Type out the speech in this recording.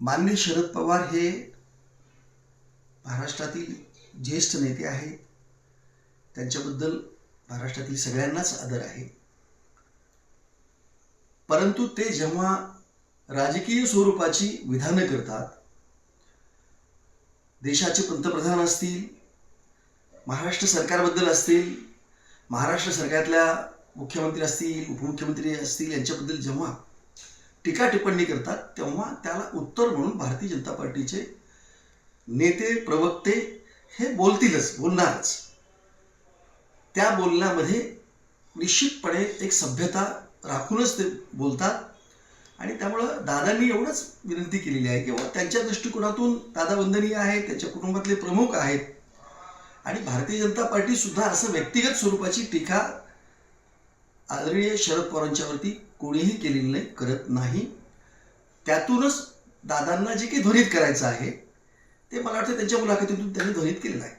माननीय शरद पवार हे महाराष्ट्रातील ज्येष्ठ नेते आहेत. त्यांच्याबद्दल महाराष्ट्रातील सगळ्यांनाच आदर आहे. परंतु ते जेव्हा राजकीय स्वरूपाची विधानं करतात देशाचे पंतप्रधान असतील महाराष्ट्र सरकारबद्दल असतील महाराष्ट्र सरकारतल्या मुख्यमंत्री असतील उपमुख्यमंत्री असतील यांच्याबद्दल जेव्हा टीका टिप्पणी करतात तेव्हा त्याला उत्तर म्हणून भारतीय जनता पार्टीचे नेते प्रवक्ते हे बोलतीलच बोलणारच. त्या बोलण्यामध्ये निश्चितपणे एक सभ्यता राखूनच ते बोलतात. आणि त्यामुळं दादांनी एवढंच विनंती केलेली आहे किंवा त्यांच्या दृष्टिकोनातून दादा वंदनीय आहेत त्यांच्या कुटुंबातले प्रमुख आहेत. आणि भारतीय जनता पार्टी सुद्धा असं व्यक्तिगत स्वरूपाची टीका आदरणीय शरद पवारांच्यावरती कोणीही केलेली नाही करत नाही. त्यातूनच दादांना जे काही ध्वनित करायचं आहे ते मला वाटतं त्यांच्या मुलाखतीतून त्यांनी ध्वनित केलेलं आहे.